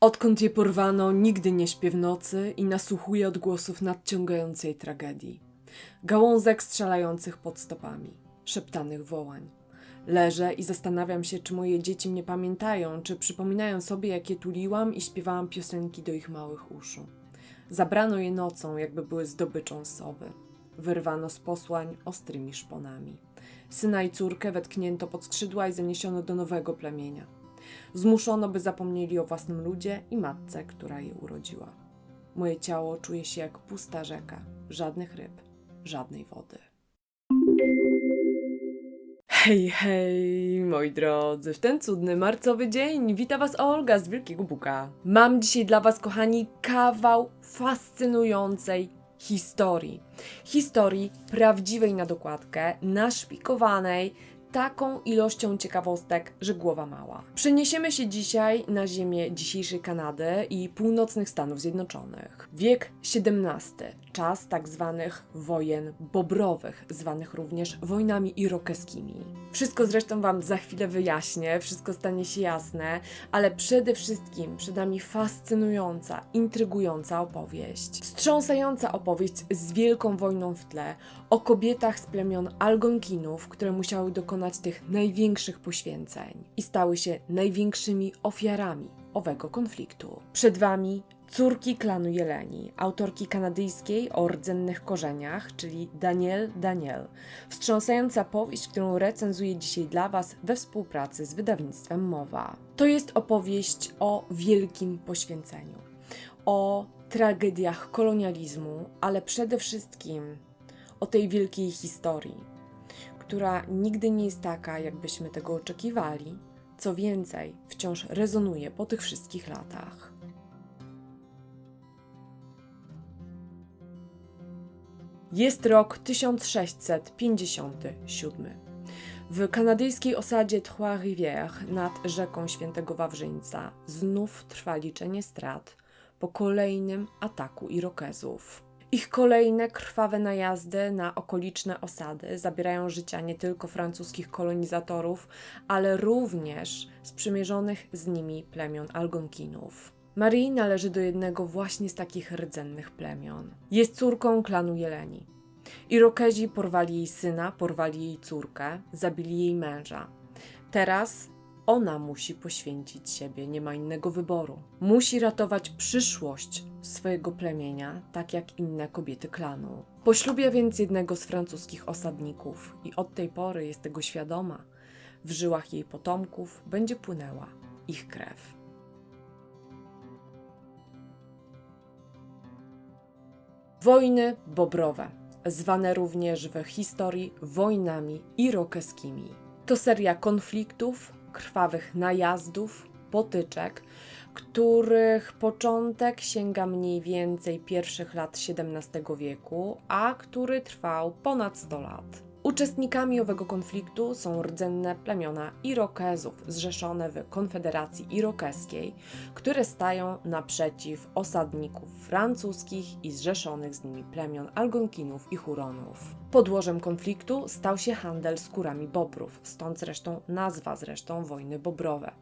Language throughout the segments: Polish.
Odkąd je porwano, nigdy nie śpię w nocy i nasłuchuję odgłosów nadciągającej tragedii. Gałązek strzelających pod stopami, szeptanych wołań. Leżę i zastanawiam się, czy moje dzieci mnie pamiętają, czy przypominają sobie, jak je tuliłam i śpiewałam piosenki do ich małych uszu. Zabrano je nocą, jakby były zdobyczą sowy. Wyrwano z posłań ostrymi szponami. Syna i córkę wetknięto pod skrzydła i zaniesiono do nowego plemienia. Zmuszono, by zapomnieli o własnym ludzie i matce, która je urodziła. Moje ciało czuje się jak pusta rzeka, żadnych ryb, żadnej wody. Hej, hej, moi drodzy, w ten cudny marcowy dzień wita Was Olga z Wielkiego Buka. Mam dzisiaj dla Was, kochani, kawał fascynującej historii. Historii prawdziwej na dokładkę, naszpikowanej taką ilością ciekawostek, że głowa mała. Przeniesiemy się dzisiaj na ziemię dzisiejszej Kanady i północnych Stanów Zjednoczonych. Wiek XVII, czas tak zwanych wojen bobrowych, zwanych również wojnami irokeskimi. Wszystko zresztą Wam za chwilę wyjaśnię, wszystko stanie się jasne, ale przede wszystkim przed nami fascynująca, intrygująca opowieść. Wstrząsająca opowieść z wielką wojną w tle, o kobietach z plemion Algonkinów, które musiały dokonać tych największych poświęceń i stały się największymi ofiarami owego konfliktu. Przed Wami córki klanu Jeleni, autorki kanadyjskiej o rdzennych korzeniach, czyli Daniel Daniel. Wstrząsająca powieść, którą recenzuję dzisiaj dla Was we współpracy z wydawnictwem Mowa. To jest opowieść o wielkim poświęceniu, o tragediach kolonializmu, ale przede wszystkim o tej wielkiej historii, która nigdy nie jest taka, jakbyśmy tego oczekiwali. Co więcej, wciąż rezonuje po tych wszystkich latach. Jest rok 1657. W kanadyjskiej osadzie Trois-Rivières nad rzeką Świętego Wawrzyńca znów trwa liczenie strat po kolejnym ataku Irokezów. Ich kolejne krwawe najazdy na okoliczne osady zabierają życia nie tylko francuskich kolonizatorów, ale również sprzymierzonych z nimi plemion Algonkinów. Marie należy do jednego właśnie z takich rdzennych plemion. Jest córką klanu Jeleni. Irokezi porwali jej syna, porwali jej córkę, zabili jej męża. Teraz ona musi poświęcić siebie, nie ma innego wyboru. Musi ratować przyszłość swojego plemienia, tak jak inne kobiety klanu. Poślubia więc jednego z francuskich osadników i od tej pory jest tego świadoma. W żyłach jej potomków będzie płynęła ich krew. Wojny bobrowe, zwane również w historii wojnami irokeskimi. To seria konfliktów, krwawych najazdów, potyczek, których początek sięga mniej więcej pierwszych lat XVII wieku, a który trwał ponad 100 lat. Uczestnikami owego konfliktu są rdzenne plemiona Irokezów zrzeszone w Konfederacji Irokeskiej, które stają naprzeciw osadników francuskich i zrzeszonych z nimi plemion Algonkinów i Huronów. Podłożem konfliktu stał się handel skórami bobrów, stąd zresztą nazwa zresztą wojny bobrowe.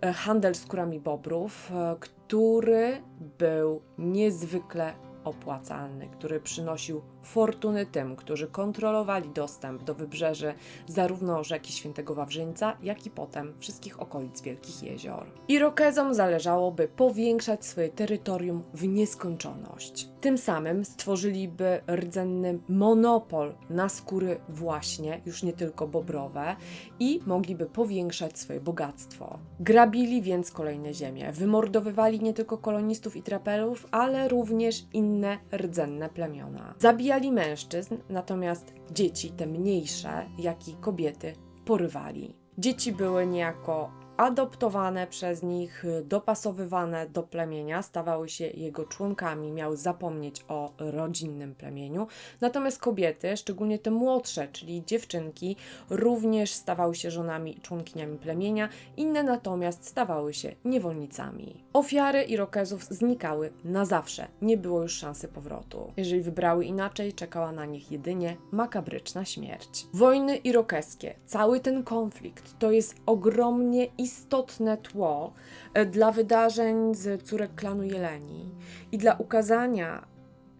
E, Handel skórami bobrów, e, który był niezwykle opłacalny, który przynosił fortuny tym, którzy kontrolowali dostęp do wybrzeży zarówno rzeki Świętego Wawrzyńca, jak i potem wszystkich okolic Wielkich Jezior. Irokezom zależało, by powiększać swoje terytorium w nieskończoność. Tym samym stworzyliby rdzenny monopol na skóry właśnie, już nie tylko bobrowe, i mogliby powiększać swoje bogactwo. Grabili więc kolejne ziemie, wymordowywali nie tylko kolonistów i trapelów, ale również inne rdzenne plemiona. Zabijali mężczyzn, natomiast dzieci, te mniejsze, jak i kobiety, porywali. Dzieci były niejako adoptowane przez nich, dopasowywane do plemienia, stawały się jego członkami, miały zapomnieć o rodzinnym plemieniu. Natomiast kobiety, szczególnie te młodsze, czyli dziewczynki, również stawały się żonami i członkiniami plemienia, inne natomiast stawały się niewolnicami. Ofiary Irokezów znikały na zawsze, nie było już szansy powrotu. Jeżeli wybrały inaczej, czekała na nich jedynie makabryczna śmierć. Wojny irokeskie, cały ten konflikt to jest ogromnie istotne tło e, dla wydarzeń z córek klanu Jeleni i dla ukazania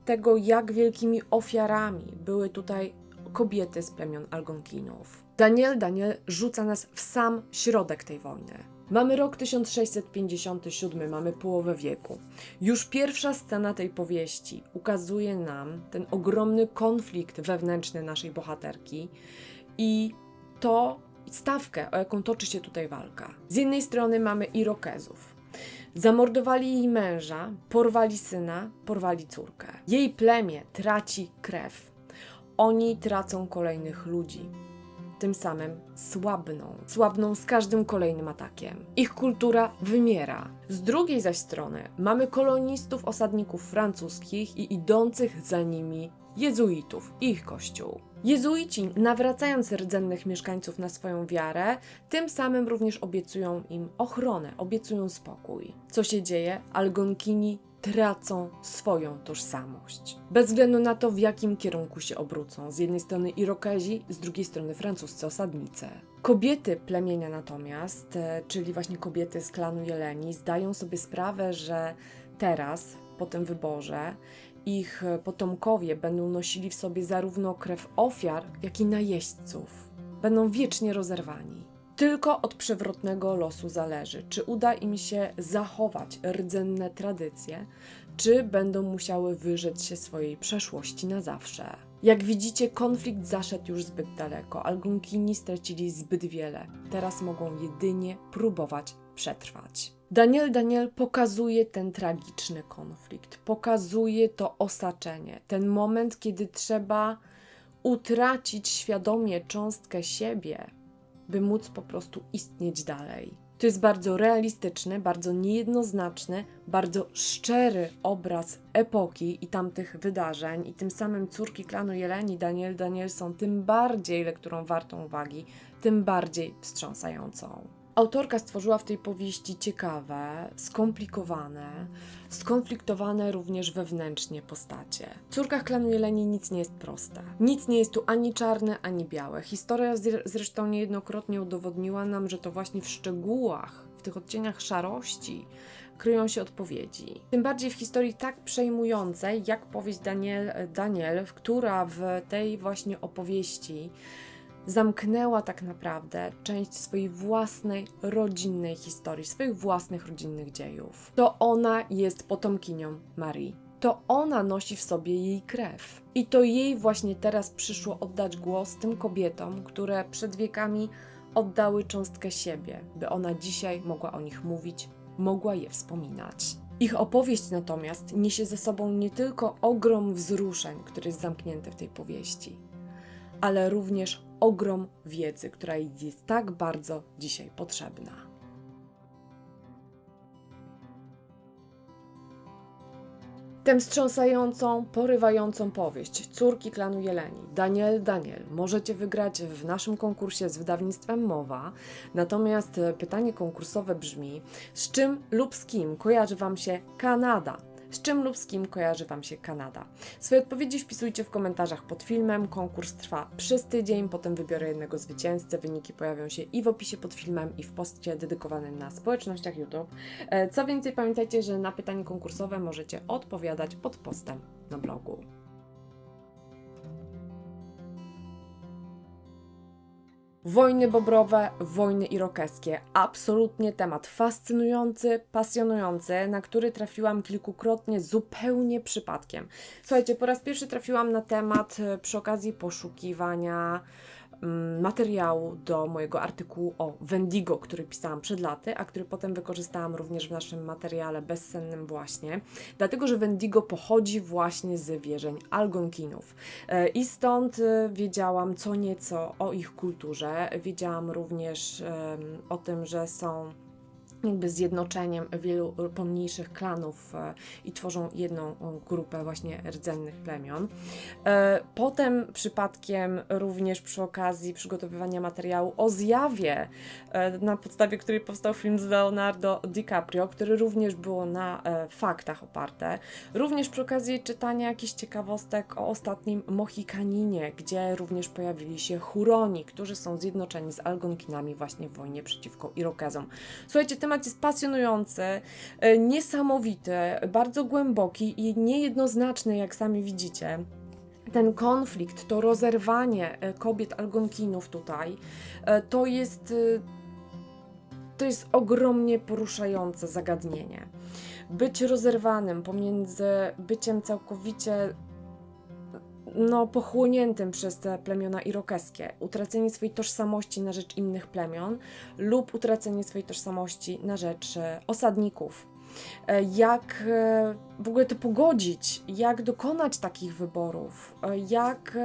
tego, jak wielkimi ofiarami były tutaj kobiety z plemion Algonkinów. Daniel Daniel rzuca nas w sam środek tej wojny. Mamy rok 1657, mamy połowę wieku. Już pierwsza scena tej powieści ukazuje nam ten ogromny konflikt wewnętrzny naszej bohaterki i to stawkę, o jaką toczy się tutaj walka. Z jednej strony mamy Irokezów. Zamordowali jej męża, porwali syna, porwali córkę. Jej plemię traci krew. Oni tracą kolejnych ludzi. Tym samym słabną. Słabną z każdym kolejnym atakiem. Ich kultura wymiera. Z drugiej zaś strony mamy kolonistów, osadników francuskich i idących za nimi jezuitów, ich kościół. Jezuici, nawracając rdzennych mieszkańców na swoją wiarę, tym samym również obiecują im ochronę, obiecują spokój. Co się dzieje? Algonkini tracą swoją tożsamość. Bez względu na to, w jakim kierunku się obrócą. Z jednej strony Irokezi, z drugiej strony francuscy osadnicy. Kobiety plemienia natomiast, e, czyli właśnie kobiety z klanu Jeleni, zdają sobie sprawę, że teraz, po tym wyborze, ich potomkowie będą nosili w sobie zarówno krew ofiar, jak i najeźdźców. Będą wiecznie rozerwani. Tylko od przewrotnego losu zależy, czy uda im się zachować rdzenne tradycje, czy będą musiały wyrzec się swojej przeszłości na zawsze. Jak widzicie, konflikt zaszedł już zbyt daleko. Algonkini stracili zbyt wiele. Teraz mogą jedynie próbować przetrwać. Daniel Daniel pokazuje ten tragiczny konflikt, pokazuje to osaczenie, ten moment, kiedy trzeba utracić świadomie cząstkę siebie, by móc po prostu istnieć dalej. To jest bardzo realistyczny, bardzo niejednoznaczny, bardzo szczery obraz epoki i tamtych wydarzeń, i tym samym córki klanu Jeleni, Daniel Daniel są tym bardziej lekturą wartą uwagi, tym bardziej wstrząsającą. Autorka stworzyła w tej powieści ciekawe, skomplikowane, skonfliktowane również wewnętrznie postacie. W córkach klanu Jeleni nic nie jest proste. Nic nie jest tu ani czarne, ani białe. Historia zre- zresztą niejednokrotnie udowodniła nam, że to właśnie w szczegółach, w tych odcieniach szarości, kryją się odpowiedzi. Tym bardziej w historii tak przejmującej, jak powieść Daniel, Daniel, która w tej właśnie opowieści zamknęła tak naprawdę część swojej własnej rodzinnej historii, swoich własnych rodzinnych dziejów. To ona jest potomkinią Marii. To ona nosi w sobie jej krew. I to jej właśnie teraz przyszło oddać głos tym kobietom, które przed wiekami oddały cząstkę siebie, by ona dzisiaj mogła o nich mówić, mogła je wspominać. Ich opowieść natomiast niesie ze sobą nie tylko ogrom wzruszeń, który jest zamknięty w tej powieści, ale również ogrom wiedzy, która jest tak bardzo dzisiaj potrzebna. Tę wstrząsającą, porywającą powieść Córki klanu Jeleni, Daniel Daniel, możecie wygrać w naszym konkursie z wydawnictwem Mowa. Natomiast pytanie konkursowe brzmi: z czym lub z kim kojarzy Wam się Kanada? Z czym lub z kim kojarzy Wam się Kanada? Swoje odpowiedzi wpisujcie w komentarzach pod filmem. Konkurs trwa przez tydzień, potem wybiorę jednego zwycięzcę. Wyniki pojawią się i w opisie pod filmem, i w poście dedykowanym na społecznościach YouTube. E, Co więcej, pamiętajcie, że na pytanie konkursowe możecie odpowiadać pod postem na blogu. Wojny bobrowe, wojny irokeskie. Absolutnie temat fascynujący, pasjonujący, na który trafiłam kilkukrotnie zupełnie przypadkiem. Słuchajcie, po raz pierwszy trafiłam na temat e, przy okazji poszukiwania materiału do mojego artykułu o Wendigo, który pisałam przed laty, a który potem wykorzystałam również w naszym materiale bezsennym właśnie, dlatego że Wendigo pochodzi właśnie z wierzeń Algonkinów. E, I stąd e, wiedziałam co nieco o ich kulturze. Wiedziałam również o tym, że są jakby zjednoczeniem wielu pomniejszych klanów e, i tworzą jedną grupę właśnie rdzennych plemion. E, Potem przypadkiem również przy okazji przygotowywania materiału o zjawie, e, na podstawie której powstał film z Leonardo DiCaprio, który również było na faktach oparte. Również przy okazji czytania jakichś ciekawostek o ostatnim Mohikaninie, gdzie również pojawili się Huroni, którzy są zjednoczeni z Algonkinami właśnie w wojnie przeciwko Irokezom. Słuchajcie, temat jest pasjonujący, e, niesamowity, bardzo głęboki i niejednoznaczny, jak sami widzicie. Ten konflikt, to rozerwanie e, kobiet Algonkinów tutaj, e, to jest, to jest ogromnie poruszające zagadnienie. Być rozerwanym pomiędzy byciem całkowicie no, pochłoniętym przez te plemiona irokeskie, utracenie swojej tożsamości na rzecz innych plemion lub utracenie swojej tożsamości na rzecz e, osadników. E, Jak e, w ogóle to pogodzić, jak dokonać takich wyborów, jak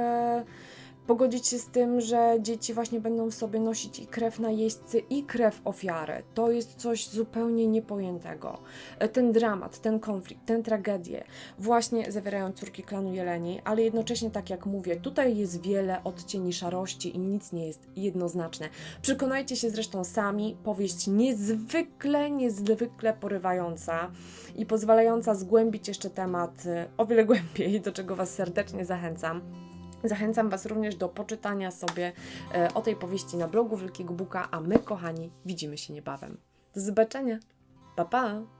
pogodzić się z tym, że dzieci właśnie będą w sobie nosić i krew najeźdźcy, i krew ofiary. To jest coś zupełnie niepojętego. E, Ten dramat, ten konflikt, tę tragedię właśnie zawierają córki klanu Jeleni, ale jednocześnie, tak jak mówię, tutaj jest wiele odcieni szarości i nic nie jest jednoznaczne. Przekonajcie się zresztą sami, powieść niezwykle, niezwykle porywająca i pozwalająca zgłębić jeszcze temat y, o wiele głębiej, do czego Was serdecznie zachęcam. Zachęcam Was również do poczytania sobie e, o tej powieści na blogu Wielkiego Buka, a my, kochani, widzimy się niebawem. Do zobaczenia. Pa, pa!